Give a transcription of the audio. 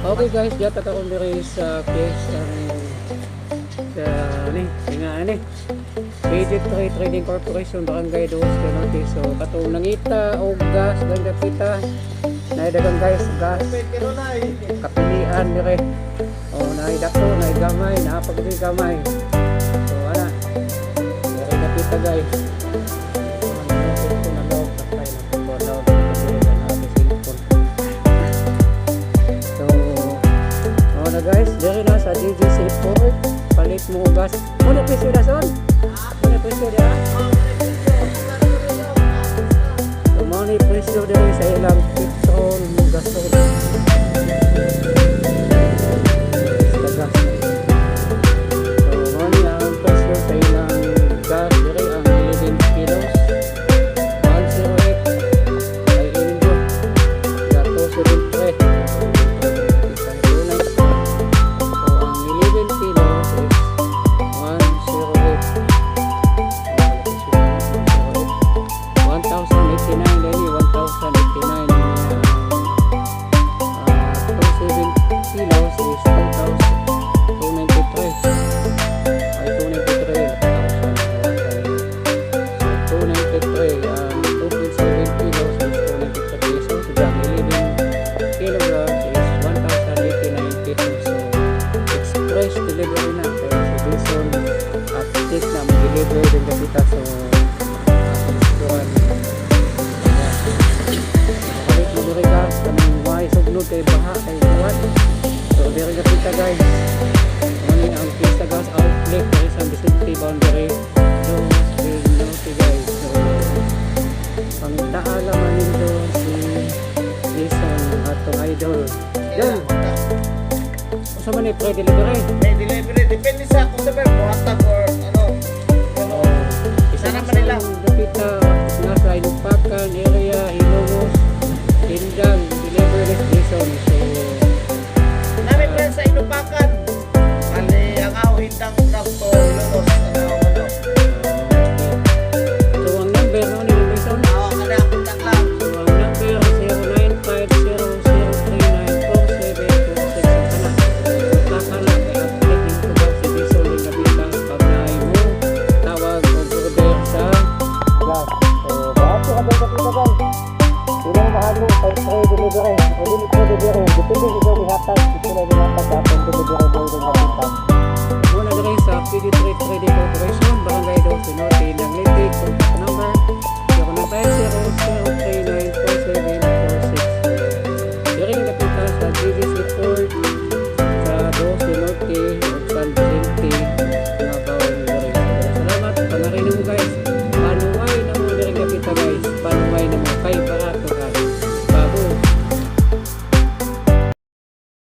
Okay guys, diyan ako diri sa fiesta ni sa ni nga ani. Credit Trade Trading Corporation Barangay Dos Canote. So katong nangita og gas ganda kita. Naidagang guys gas kapilian dire. Oh, naay dako, naay gamay, napagdi gamay. So ana. Dire na kita guys. Guys, diri na sa DGC Port. Palit mo og gas. Muna presyo na son. Muna presyo dia. Mag-deliver din kasi ta. So, uh, Kalit mo diri ka kanang way sugnod kay baha kay buwan. So diri ka kita guys. Ano ang Pista Gas outlet diri sa Vicente boundary. So note guys. So ang naala man nito si Jason atong idol. Yan. Sa man ni pre delivery. May delivery. Depende sa kung hatag or ano. Sana Manila. Ka ba kapita guys? Sino ang mahalo kay free delivery? O dili free delivery. Depende ikaw ihatag. Ito